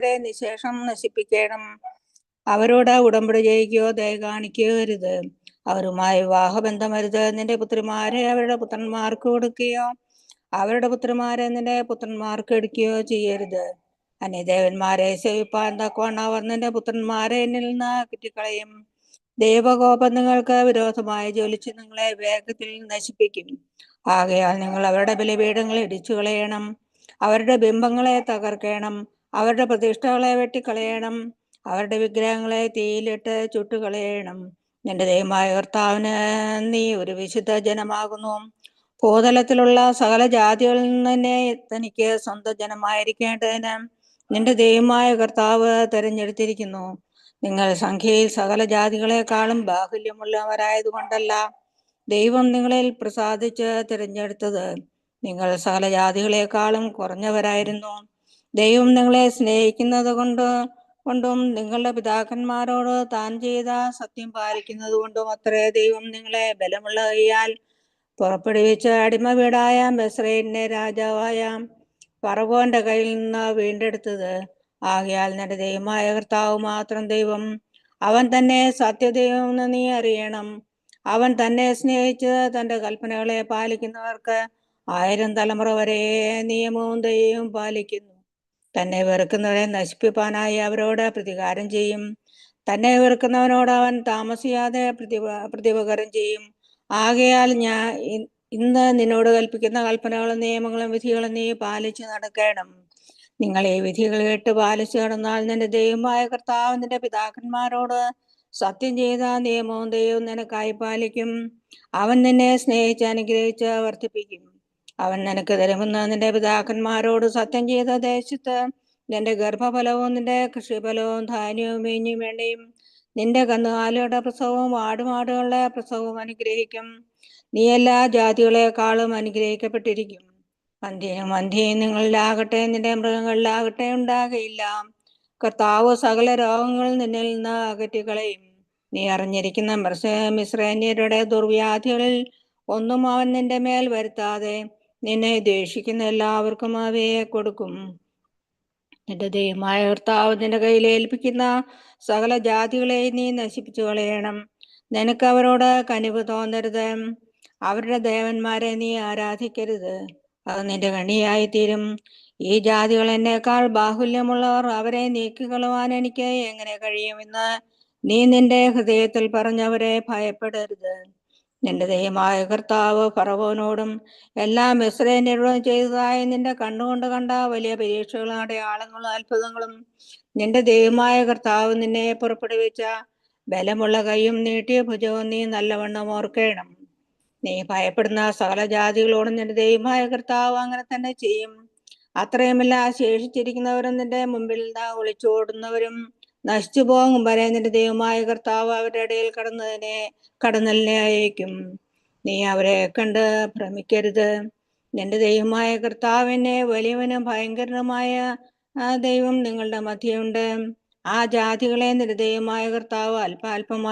അവരെ നിശേഷം നശിപ്പിക്കണം. അവരോട് ഉടമ്പടി ചെയ്യുകയോ ദയ കാണിക്കുകയോ അരുത് അവരുമായി വിവാഹബന്ധമരുത് നിന്റെ പുത്രിമാരെ അവരുടെ പുത്രന്മാർക്ക് കൊടുക്കുകയോ അവരുടെ പുത്രിമാരെ നിന്റെ പുത്രന്മാർക്ക് എടുക്കുകയോ ചെയ്യരുത്. അന്യദേവന്മാരെ സേവിപ്പാൻ തക്കവണ്ണം അവർ നിന്റെ പുത്രന്മാരെ എന്നിൽ നിന്ന് കിട്ടിക്കളയും. ദൈവകോപം നിങ്ങൾക്ക് വിരോധമായി ജോലിച്ച് നിങ്ങളെ വേഗത്തിൽ നശിപ്പിക്കും. ആകയാൽ നിങ്ങൾ അവരുടെ ബലിപീഠങ്ങൾ ഇടിച്ചു കളയണം അവരുടെ ബിംബങ്ങളെ തകർക്കണം. അവരുടെ പ്രതിഷ്ഠകളെ വെട്ടിക്കളയണം. അവരുടെ വിഗ്രഹങ്ങളെ തീയിലിട്ട് ചുട്ടുകളയണം. നിന്റെ ദൈവമായ കർത്താവിന് നീ ഒരു വിശുദ്ധ ജനമാകുന്നു. ഭൂതലത്തിലുള്ള സകല ജാതികളിൽ നിന്ന് തന്നെ തനിക്ക് സ്വന്തം ജനമായിരിക്കേണ്ടതിന് നിന്റെ ദൈവമായ കർത്താവ് തെരഞ്ഞെടുത്തിരിക്കുന്നു. നിങ്ങൾ സംഖ്യയിൽ സകല ജാതികളെക്കാളും ബാഹുല്യമുള്ളവരായതുകൊണ്ടല്ല ദൈവം നിങ്ങളിൽ പ്രസാദിച്ച് തിരഞ്ഞെടുത്തത്. നിങ്ങൾ സകല ജാതികളെക്കാളും കുറഞ്ഞവരായിരുന്നു. ദൈവം നിങ്ങളെ സ്നേഹിക്കുന്നത് കൊണ്ട് കൊണ്ടും നിങ്ങളുടെ പിതാക്കന്മാരോട് താൻ ചെയ്ത സത്യം പാലിക്കുന്നത് കൊണ്ടും അത്രേ ദൈവം നിങ്ങളെ ബലമുള്ള കൈയാൽ പുറപ്പെടുവിച്ച അടിമ വീടായ ബസ്രൈലിന്റെ രാജാവായ പറവോന്റെ കയ്യിൽ നിന്ന് വീണ്ടെടുത്തത്. ആകയാൽ നിന്റെ ദൈവമായ കർത്താവ് മാത്രം ദൈവം. അവൻ തന്നെ സത്യദൈവമെന്ന് നീ അറിയണം. അവൻ തന്നെ സ്നേഹിച്ച് തന്റെ കൽപ്പനകളെ പാലിക്കുന്നവർക്ക് ആയിരം തലമുറ വരെ നിയമവും ദയവും പാലിക്കുന്നു. തന്നെ വെറുക്കുന്നവരെ നശിപ്പിപ്പാനായി അവരോട് പ്രതികാരം ചെയ്യും. തന്നെ വെറുക്കുന്നവനോട് അവൻ താമസിയാതെ പ്രതിപ പ്രതിപകരം ചെയ്യും. ആകയാൽ ഞാൻ ഇന്ന് നിന്നോട് കൽപ്പിക്കുന്ന കൽപ്പനകളും നിയമങ്ങളും വിധികളും നീ പാലിച്ചു നടക്കണം. നിങ്ങൾ ഈ വിധികൾ കേട്ട് പാലിച്ചു നടന്നാൽ നിന്റെ ദൈവമായ കർത്താവ് നിന്റെ പിതാക്കന്മാരോട് സത്യം ചെയ്ത നിയമവും ദൈവം നിനക്കായി പാലിക്കും. അവൻ നിന്നെ സ്നേഹിച്ച് അനുഗ്രഹിച്ച് വർദ്ധിപ്പിക്കും. അവൻ നിനക്ക് തരുമെന്ന് നിന്റെ പിതാക്കന്മാരോട് സത്യം ചെയ്ത ദേശത്ത് നിന്റെ ഗർഭഫലവും നിന്റെ കൃഷിഫലവും ധാന്യവും വീഞ്ഞും വേണ്ടിയും. നിന്റെ കന്നുകാലിയുടെ പ്രസവവും ആടുമാടുകളുടെ പ്രസവവും അനുഗ്രഹിക്കും. നീ എല്ലാ ജാതികളെക്കാളും അനുഗ്രഹിക്കപ്പെട്ടിരിക്കും. വന്ധ്യനും വന്ധ്യയും നിങ്ങളിലാകട്ടെ നിന്റെ മൃഗങ്ങളിലാകട്ടെ ഉണ്ടാകയില്ല. കർത്താവ് സകല രോഗങ്ങൾ നിന്നിൽ നിന്ന് അകറ്റിക്കളയും. നീ അറിഞ്ഞിരിക്കുന്ന മിശ്ര മിശ്രേന്യരുടെ ദുർവ്യാധികളിൽ ഒന്നും അവൻ നിന്റെ മേൽ വരുത്താതെ നിന്നെ ദേഷിക്കുന്ന എല്ലാവർക്കും അവയെ കൊടുക്കും. നിന്റെ ദൈവമായ കർത്താവ് നിന്റെ കയ്യിൽ ഏൽപ്പിക്കുന്ന സകല ജാതികളെ നീ നശിപ്പിച്ചു കളയണം. നിനക്ക് അവരോട് കനിവ് തോന്നരുത്. അവരുടെ ദേവന്മാരെ നീ ആരാധിക്കരുത്. അത് നിന്റെ കണിയായി തീരും ഈ ജാതികൾ എന്നേക്കാൾ ബാഹുല്യമുള്ളവർ അവരെ നീക്കിക്കളുവാൻ എനിക്ക് എങ്ങനെ കഴിയുമെന്ന് നീ നിന്റെ ഹൃദയത്തിൽ പറഞ്ഞവരെ ഭയപ്പെടരുത്. നിന്റെ ദൈവമായ കർത്താവ് ഫറവോനോടും എല്ലാ മിശ്രേന്യരോടും ചെയ്തതായി നിന്റെ കണ്ണുകൊണ്ട് കണ്ട വലിയ പരീക്ഷകളും അടയാളങ്ങളും അത്ഭുതങ്ങളും നിന്റെ ദൈവമായ കർത്താവ് നിന്നെ പുറപ്പെടുവിച്ച ബലമുള്ള കൈയും നീട്ടിയ ഭുജവും നീ നല്ലവണ്ണം ഓർക്കണം. നീ ഭയപ്പെടുന്ന സകല ജാതികളോടും നിന്റെ ദൈവമായ കർത്താവ് അങ്ങനെ തന്നെ ചെയ്യും. അത്രയുമല്ല ശേഷിച്ചിരിക്കുന്നവരും നിന്റെ മുമ്പിൽ നിന്ന് ഒളിച്ചോടുന്നവരും നശിച്ചു പോകും വരെ നിന്റെ ദൈവമായ കർത്താവ് അവരുടെ ഇടയിൽ കടന്നതിനെ കടന്നലിനെ അയക്കും. നീ അവരെ കണ്ട് ഭ്രമിക്കരുത്. നിന്റെ ദൈവമായ കർത്താവിനെ വലിയവനും ഭയങ്കരനുമായ ആ ദൈവം നിങ്ങളുടെ മധ്യയുണ്ട് ആ ജാതികളെ നിന്റെ ദൈവമായ കർത്താവ് അല്പാൽപമായി